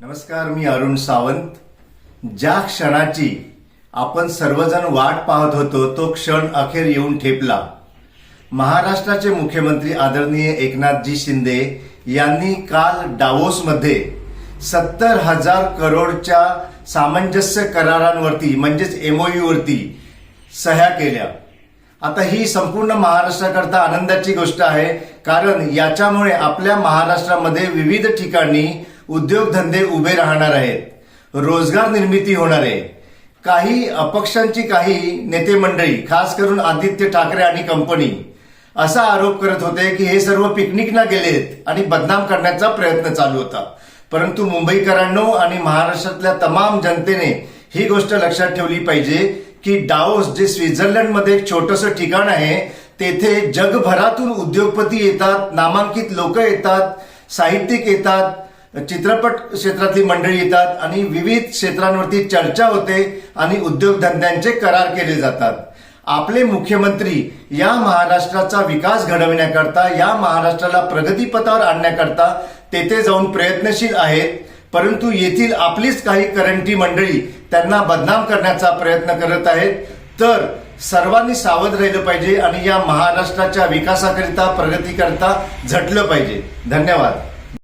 नमस्कार मी अरुण सावंत. ज्या क्षणाची आपण सर्वजण वाट पाहत होतो तो क्षण अखेर येऊन ठेपला. महाराष्ट्राचे मुख्यमंत्री आदरणीय एकनाथजी शिंदे यांनी काल डावोसमध्ये सत्तर हजार करोडच्या सामंजस्य करारांवरती म्हणजेच एमओयूवरती सह्या केल्या. आता ही संपूर्ण महाराष्ट्राकरता आनंदाची गोष्ट आहे कारण याच्यामुळे आपल्या महाराष्ट्रामध्ये विविध ठिकाणी उद्योगधंदे उभे राहणार आहेत. रोजगार निर्मिती होणार आहे. काही अपक्षांची काही नेते मंडळी खास करून आदित्य ठाकरे आणि कंपनी असा आरोप करत होते की हे सर्व पिकनिकला गेलेत आणि बदनाम करण्याचा प्रयत्न चालू होता. परंतु मुंबईकरांनो आणि महाराष्ट्रातल्या तमाम जनतेने ही गोष्ट लक्षात ठेवली पाहिजे की डाओस जे स्वित्झर्लंडमध्ये एक छोटंसं ठिकाण आहे तेथे जगभरातून उद्योगपती येतात नामांकित लोक येतात साहित्यिक येतात चित्रपट क्षेत्रातली मंडळी येतात आणि विविध क्षेत्रांवरती चर्चा होते आणि उद्योगधंद्यांचे करार केले जातात. आपले मुख्यमंत्री या महाराष्ट्राचा विकास घडविण्याकरता या महाराष्ट्राला प्रगतीपथावर आणण्याकरता तेथे जाऊन प्रयत्नशील आहेत परंतु येथील आपलीच काही करंटी मंडळी त्यांना बदनाम करण्याचा प्रयत्न करत आहेत. तर सर्वांनी सावध राहिलं पाहिजे आणि या महाराष्ट्राच्या विकासाकरिता प्रगतीकरिता झटलं पाहिजे. धन्यवाद.